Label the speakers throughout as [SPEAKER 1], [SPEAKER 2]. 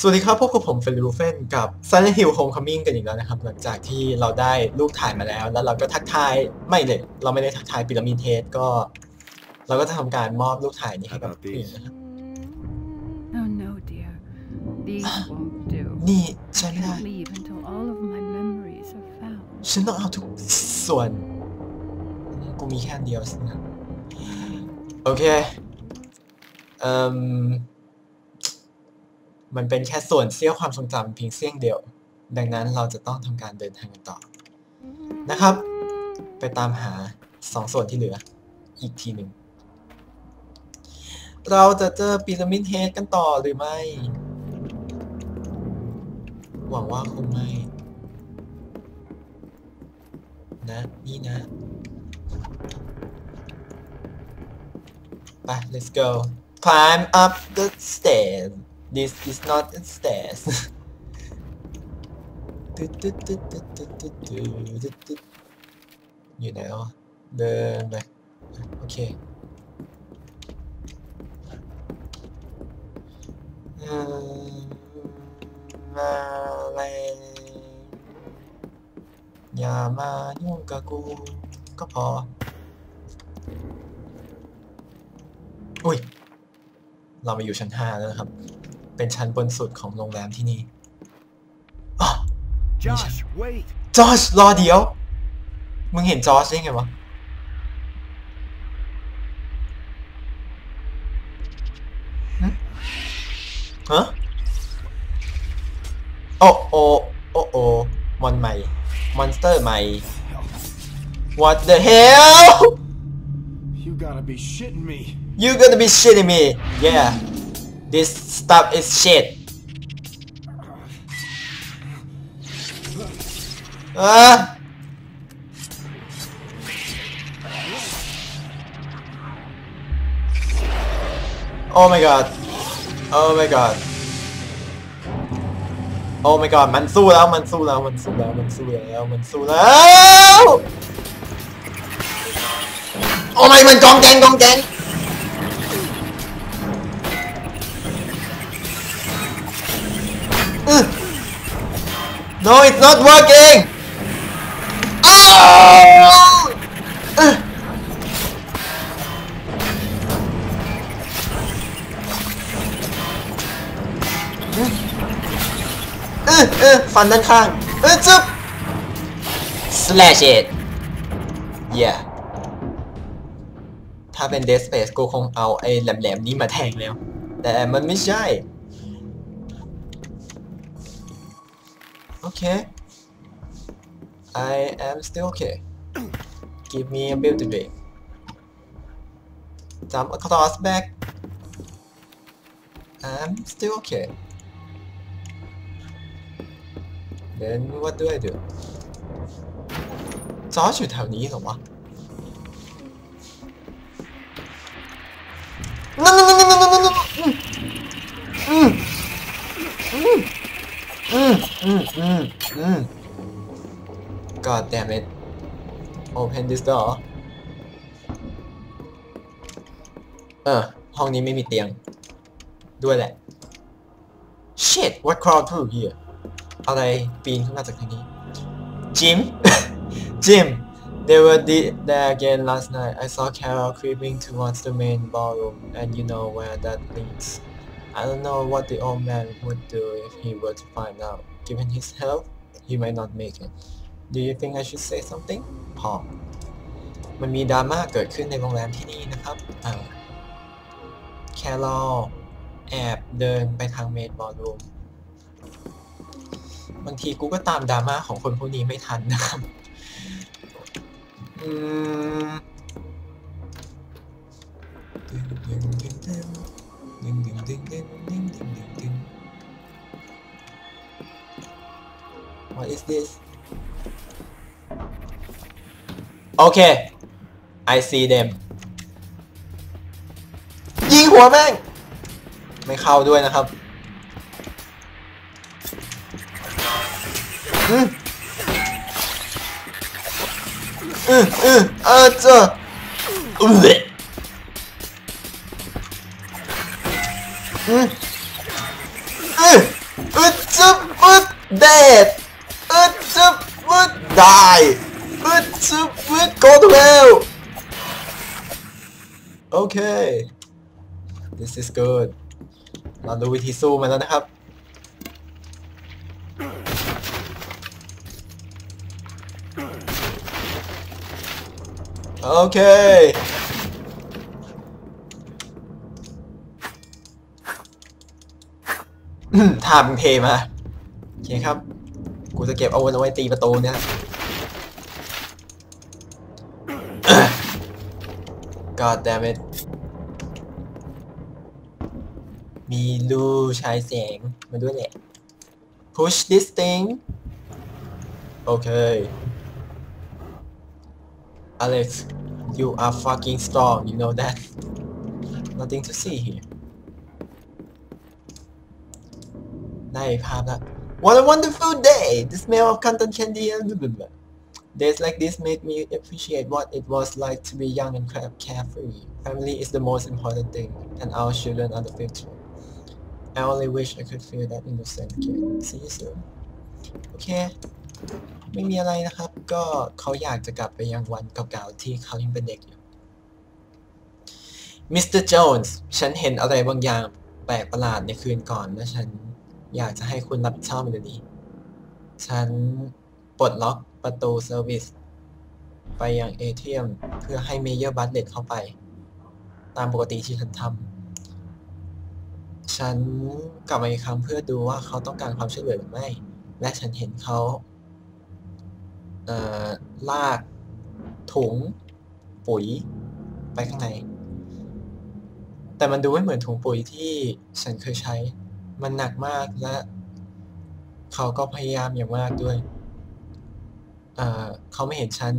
[SPEAKER 1] สวัสดีครับพบกับผมเฟลิรูเฟนกับ Silent Hill Homecoming กันอีกแล้วนะครับ หลังจากที่เราได้ลูกถ่ายมาแล้ว แล้วเราก็ทักทายไม่เลย เราไม่ได้ทักทายพีระมิดเทสก็ เราก็จะทำการมอบลูกถ่ายนี้ให้กับ
[SPEAKER 2] How about
[SPEAKER 1] ผู้หญิง
[SPEAKER 2] these?
[SPEAKER 1] นะครับ
[SPEAKER 3] Oh no, dear. These won't do.
[SPEAKER 1] นี่
[SPEAKER 3] I
[SPEAKER 1] ใช้ไม่ได้
[SPEAKER 3] can't leave until all of my memories are found.
[SPEAKER 1] ฉันต้องเอาทุกส่วน กูมีแค่อันเดียวสินะโอเคเอ่ม มันเป็นแค่ส่วนเสี้ยวความทรงจำเพียงเสี้ยงเดียว ดังนั้นเราจะต้องทำการเดินทางกันต่อ นะครับ ไปตามหาสองส่วนที่เหลือ อีกทีหนึ่ง เราจะเจอพีระมิดเฮดกันต่อหรือไม่ หวังว่าคงไม่ นะ นี่นะ ไป let's go climb up the stairs this is not the stairs ตึ๊ดตึ๊ดตึ๊ดตึ๊ดตึ๊ดตึ๊ดตึ๊ดตึ๊ดตึ๊ดอยู่ไหนอะเดินไปโอเคอืมมาเลยอย่ามายุ่งกับกูก็พอ อุ้ย เรามาอยู่ชั้นห้าแล้วนะครับ เป็นชั้นบนสุดของโรงแรมที่นี่อ๋อ
[SPEAKER 2] Josh, wait!
[SPEAKER 1] จอชรอเดี๋ยว มึงเห็นจอชได้ไงวะหึฮะ โอ้โอโอ้โอมอนใหม่ มอนสเตอร์ใหม่ What the hell
[SPEAKER 2] You gotta be shitting me.
[SPEAKER 1] You gonna be shitting me Yeah This stuff is shit อะ Oh my god Oh my god Oh my god มันสู้แล้วมันสู้แล้วมันสู้แล้วมันสู้แล้วมันสู้แล้วโอ้ไม่มันกองแกงกองแกง No it's not working อ้าวเออเออฟันด้านข้าง เออจึ๊บ slash it yeah ถ้าเป็น Dead Space กูคงเอาไอ้แหลมๆนี้มาแทงแล้ว แต่มันไม่ใช่ okay? I am still okay. Give me a bit to drink. a across back. I'm still okay. Then what do I do? จออยู่แถวนี้เหรอวะนั่นนั่นนั่นนั่นนั่นอืมอืมอืมอืม อืม God damn it open this door เออ ห้องนี้ไม่มีเตียง ด้วยแหละ shit what crawled through here อะไรปีนขึ้นมาจากทางนี้ Jim Jim they were the- there again last night I saw Carol creeping towards the main ballroom and you know where that leads I don't know what the old man would do if he were to find out Given his health he might not make it Do you think I should say something พอ มันมีดราม่าเกิดขึ้นในโรงแรมที่นี่นะครับแคลอแอบเดินไปทางเมดบอลรูมบางทีกูก็ตามดราม่าของคนพวกนี้ไม่ทันนะครับ อืมดึงดึงดึงดึงดึงดึงดึงดึงดึงดึง What is this โอเค I see them ยิงหัวแม่ง ไม่เข้าด้วยนะครับอืมอืมอืมเออเจออืมอืมอืมอึดจึบอึดเดด อึดจึบอึดได้อึดจึบอึด go to hell โอเค this is good เราดูวิธีสู้มันแล้วนะครับ โอเค ทำเทมา โอเคครับ กูจะเก็บอาวุธเอาไว้ตีประตูเนี่ย God damn it มีรูฉายแสงมาด้วยแหละ push this thing โอเค Alex you are fucking strong you know that nothing to see here ได้ภาพแล้ว What a wonderful day the smell of cotton candy and blah blah blah Days like this make me appreciate what it was like to be young and care- carefree. Family is the most important thing, and our children are the future. I only wish I could feel that innocent again. See you soon. โอเค ไม่มีอะไรนะครับ ก็เขาอยากจะกลับไปยังวันเก่าๆที่เขายังเป็นเด็กอยู่ Mr. Jones ฉันเห็นอะไรบางอย่างแปลกประหลาดในคืนก่อน และฉัน อยากจะให้คุณรับชอบมันเดี๋ยวนี้ ฉันปลดล็อกประตูเซอร์วิสไปยังเอทีเมเพื่อให้เมเยอร์บัตเลตเข้าไป ตามปกติที่ฉันทำฉันกลับมาอีกครั้งเพื่อดูว่าเขาต้องการความช่วยเหลือหรือไม่ และฉันเห็นเขาเอ่อลากถุงปุ๋ยไปข้างใน แต่มันดูไม่เหมือนถุงปุ๋ยที่ฉันเคยใช้ มันหนักมากและ เขาก็พยายามอย่างมากด้วยเอ่อเขาไม่เห็นฉัน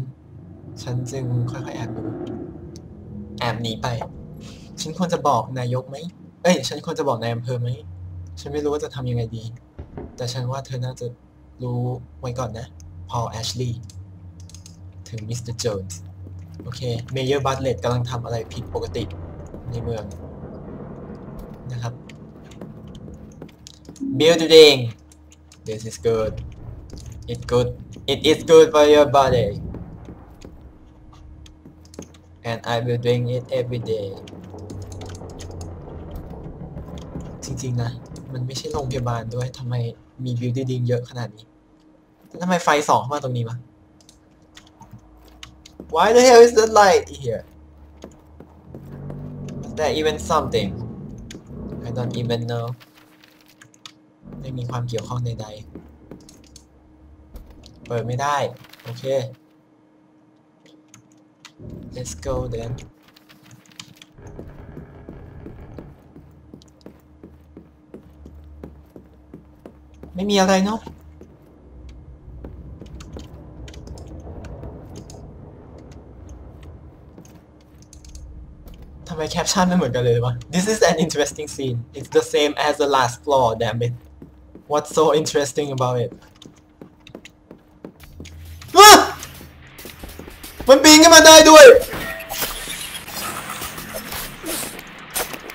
[SPEAKER 1] ฉันจึงค่อยๆแอบดูแอบหนีไป ฉันควรจะบอกนายกไหม เอ้ย ฉันควรจะบอกนายอำเภอไหม ฉันไม่รู้ว่าจะทำยังไงดี แต่ฉันว่าเธอน่าจะรู้ไว้ก่อนนะ พอแอชลีย์ถึงมิสเตอร์โจนส์โอเค เมเยอร์บัตเลตกำลังทำอะไรผิดปกติในเมืองนะครับ building this is good it good it is good for your body and I will drink it every day จริงๆนะ มันไม่ใช่โรงพยาบาลด้วยทำไมมี building เยอะขนาดนี้แล้วทำไมไฟสองเข้ามาตรงนี้วะ Why the hell is the light here? Is that even something? I don't even know. ไม่มีความเกี่ยวข้องใดๆ เปิดไม่ได้ โอเค let's go then ไม่มีอะไรเนาะทำไมแคปชั่นไม่เหมือนกันเลยวะ This is an interesting scene It's the same as the last floor damn it What's so interesting about it ว้ามันปีนขึ้นมาได้ด้วย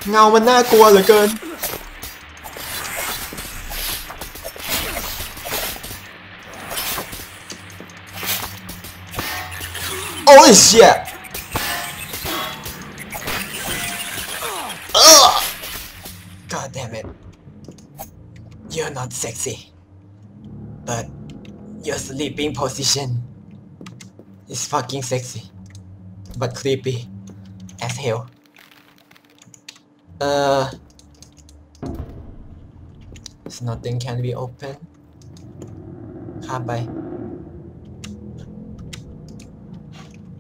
[SPEAKER 1] เงามันน่ากลัวเหลือเกิน Holy shit! Ugh! God damn it. You're not sexy. But your sleeping position is fucking sexy. But creepy as hell. Uh. There's nothing can be open. ข้ามไป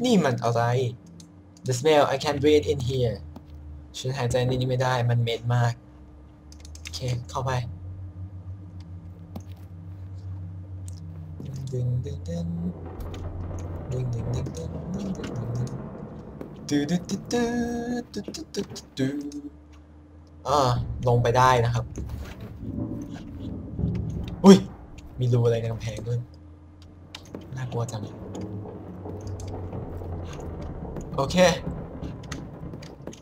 [SPEAKER 1] นี่มันอะไร The smell I can breathe in here ฉันหายใจในนี้ไม่ได้ มันเหม็นมาก โอเค เข้าไป ดึงดึงดึงดึงดึงดึงดึงดึงดึงดึงดึงดูดูดูดูดูดูดูดูดูอ่าลงไปได้นะครับ อุ้ย มีรูอะไรในกำแพงด้วย น่ากลัวจัง โอเค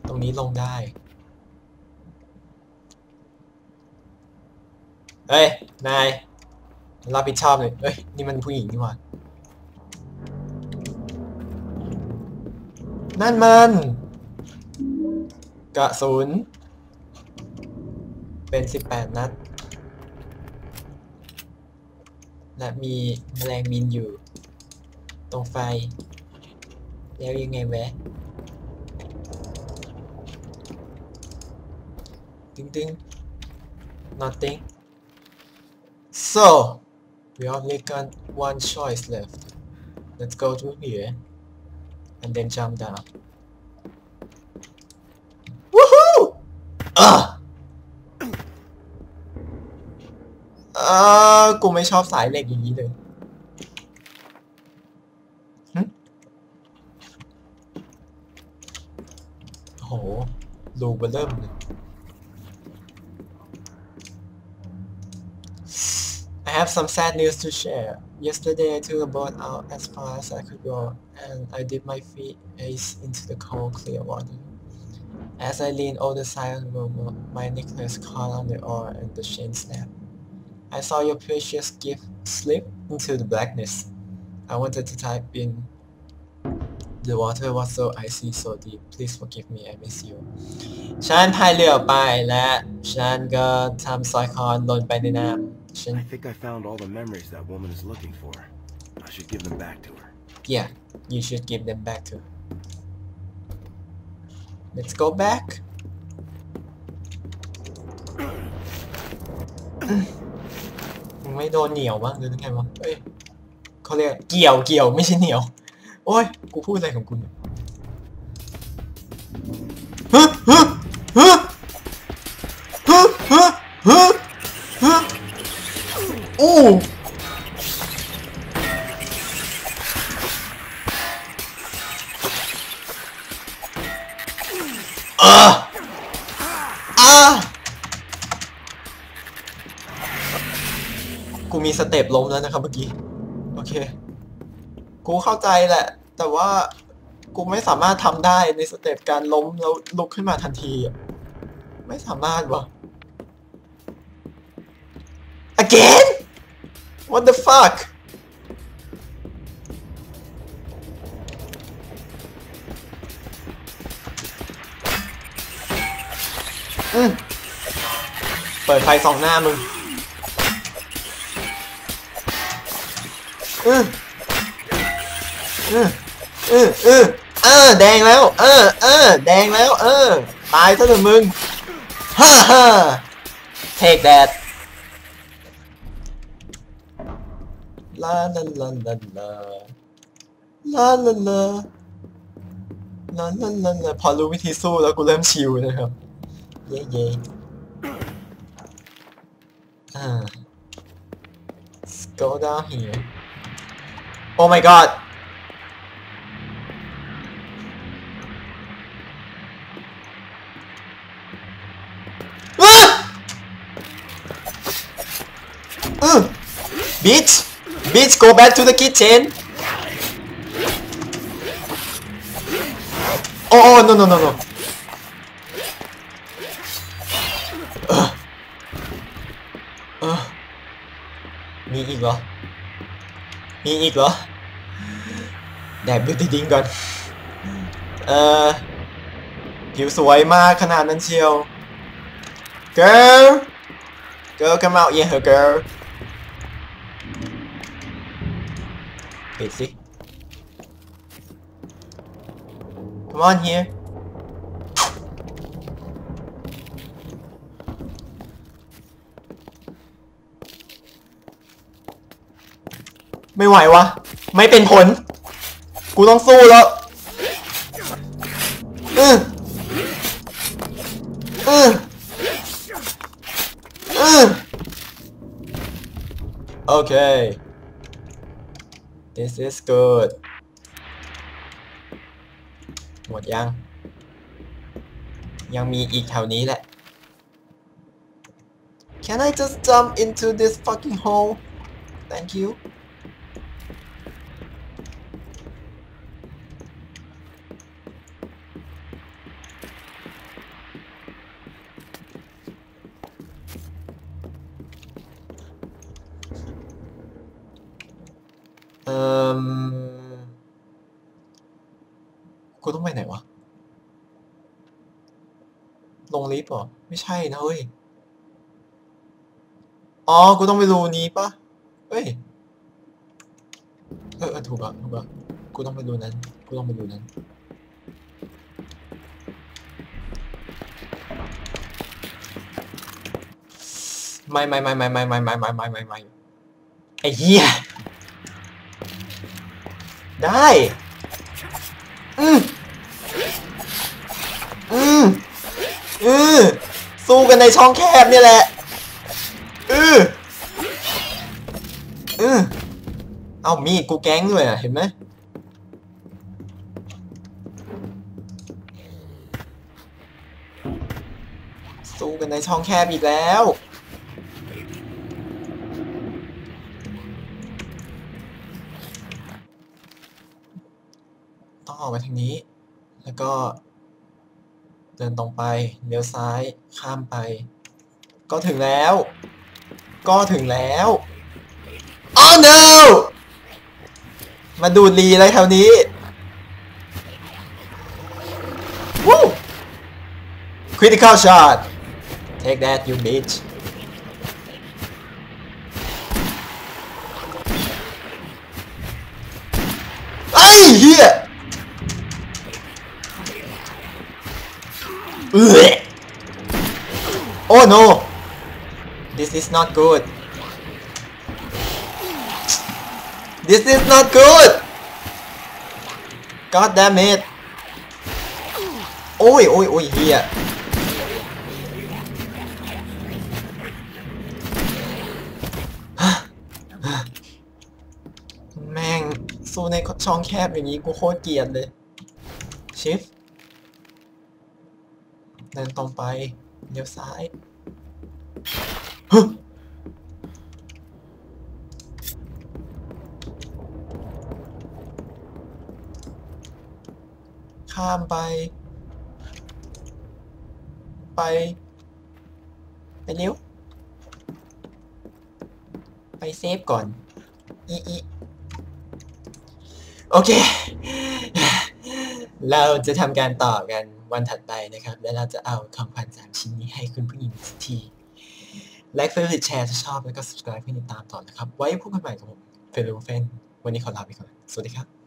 [SPEAKER 1] ตรงนี้ลงได้ เฮ้ย นาย รับผิดชอบเลยเฮ้ย นี่มันผู้หญิงนี่หว่า นั่นมัน กระสุน เป็น18นัด และมีแมลงบินอยู่ ตรงไฟ แล้วยังไงแวะ Ding ding. Nothing. So, we only got one choice left. Let's go to here. And then jump down. Woohoo! Ugh! เออกูไม่ชอบสายเหล็กอย่างนี้เลยหึโหรูเบอร์เริ่มเลย have some sad news to share. Yesterday I took a boat out as far as I could go and I dipped my feet ace into the cold clear water. As I leaned over the side of the boat, my necklace caught on the oar and the chain snapped. I saw your precious gift slip into the blackness. I wanted to type in the water was so icy so deep. Please forgive me, I miss you. ฉันพายเรือออกไปและฉันก็ทำสร้อยคอหล่นไปในน้ำฉัน
[SPEAKER 2] I think I found all the memories that woman is looking for. I should give them back to her.
[SPEAKER 1] Yeah, you should give them back to her. Let's go back. Why don't kneel? What? Did you know? Hey, call it kneel, kneel, not kneel. Oh, I'm saying what? Huh? Huh? แล้วนะครับเมื่อกี้ โอเค กูเข้าใจแหละ แต่ว่ากูไม่สามารถทำได้ในสเต็ปการล้มแล้วลุกขึ้นมาทันที ไม่สามารถวะ again what the fuck อืมเปิดไฟสองหน้ามึง เอืมอืมอืมอืมเออแดงแล้ว เออเออแดงแล้ว เออ ตายซะเถอะมึงฮ่าฮ่า take that ลาลาลาลาลาลาลาลาลาลาลาลาพอรู้วิธีสู้แล้วกูเริ่มชิลนะครับ เย่เย่อ่า go down here Oh my god. Ah! Ugh. Mm. Bitch! Bitch, go back to the kitchen! Oh, oh no, no, no, no. Ugh. Ugh. 你一个，你一个。 แดกบิวตี้ดิงก่อน เออผิวสวยมากขนาดนั้นเชียว girl girl come out here girl ปิดสิ come on here ไม่ไหววะ ไม่เป็นผล กูต้องสู้แล้วอืออืออือโอเค this is good หมดยัง ยังมีอีกแถวนี้แหละ Can I just jump into this fucking hole? Thank you. กูต้องไปไหนวะ ลงลิฟต์เหรอ ไม่ใช่นะเฮ้ย อ๋อ กูต้องไปรูนี้ปะเฮ้ยเออเออถูกอะถูกอะกูต้องไปรูนั้น กูต้องไปรูนั้นไม่ไม่ไม่ไม่ไม่ไม่ไม่ไม่ไม่ไม่ไม่ไอ้เหี้ยได้ อืม อืมอือสู้กันในช่องแคบเนี่ยแหละ อืออือเอามีดกูแก๊งด้วยอะ เห็นไหมสู้กันในช่องแคบอีกแล้ว ต้องออกไปทางนี้ แล้วก็ เดินตรงไปเลี้ยวซ้ายข้ามไป ก็ถึงแล้ว ก็ถึงแล้ว Oh no มาดูดลีอะไรแถวนี้ Woo Critical shot Take that you bitch ไอ้เหี้ย Oh no This is not good This is not good God damn it โอ้ยโอ้ยโอ้ยเฮียแม่งสู้ในช่องแคบอย่างนี้กูโคตรเกลียดเลย ชิฟ เดินตรงไปเลี้ยวซ้ายข้ามไป ไป ไปเร็วไปเซฟก่อน อีอีโอเค เราจะทำการต่อกัน วันถัดไปนะครับ และเราจะเอาทองพันสามชิ้นนี้ให้คุณผู้หญิงสักทีไลค์เฟรนแชร์ถ้าชอบแล้วก็ subscribe เพื่อติดตามต่อนะครับ ไว้พบกันใหม่กับผมเฟรนเฟนวันนี้ขอลาไปก่อน สวัสดีครับ